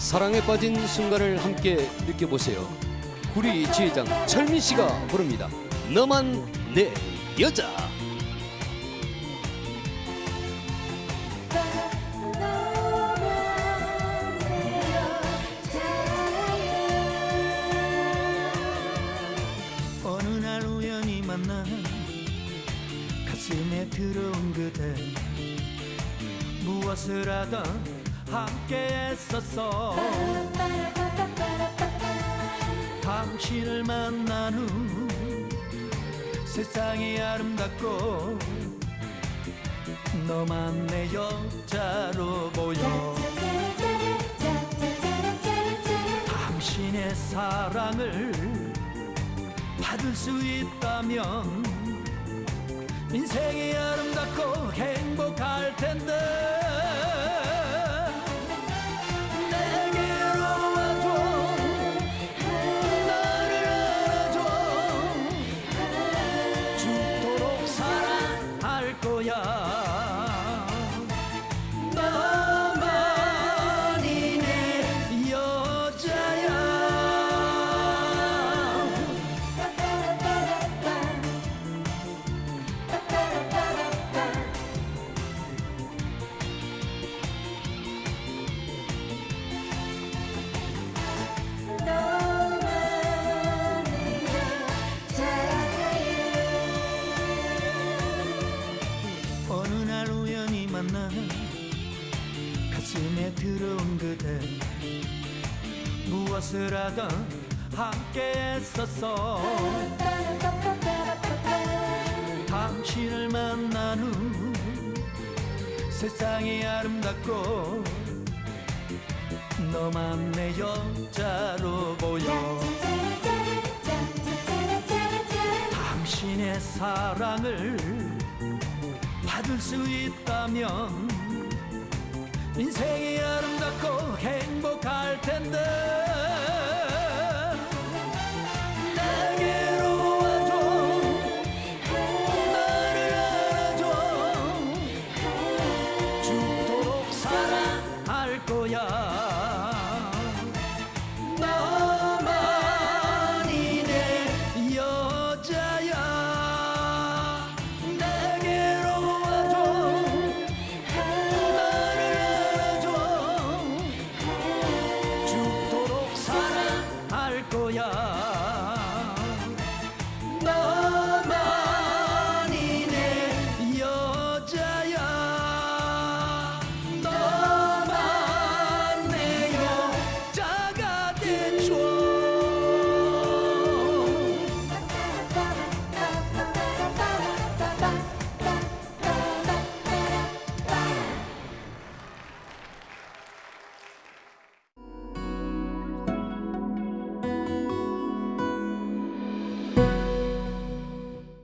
사랑에 빠진 순간을 함께 느껴보세요. 구리 지회장 철민 씨가 부릅니다. 너만 내 여자. 들어온 그대 무엇을 하던 함께 했었어. 당신을 만난 후 세상이 아름답고 너만 내 여자로 보여. 당신의 사랑을 받을 수 있다면 인생이 아름답고 행복할 텐데 만나 가슴에 들어온 그대 무엇을 하던 함께 했었어. 당신을 만난 후 세상이 아름답고 너만 내 여자로 보여. 당신의 사랑을 받을 수 있다면 인생이 아름답고 행복할 텐데 내게로 와줘. 나를 안아줘. 죽도록 사랑할 거야 거야.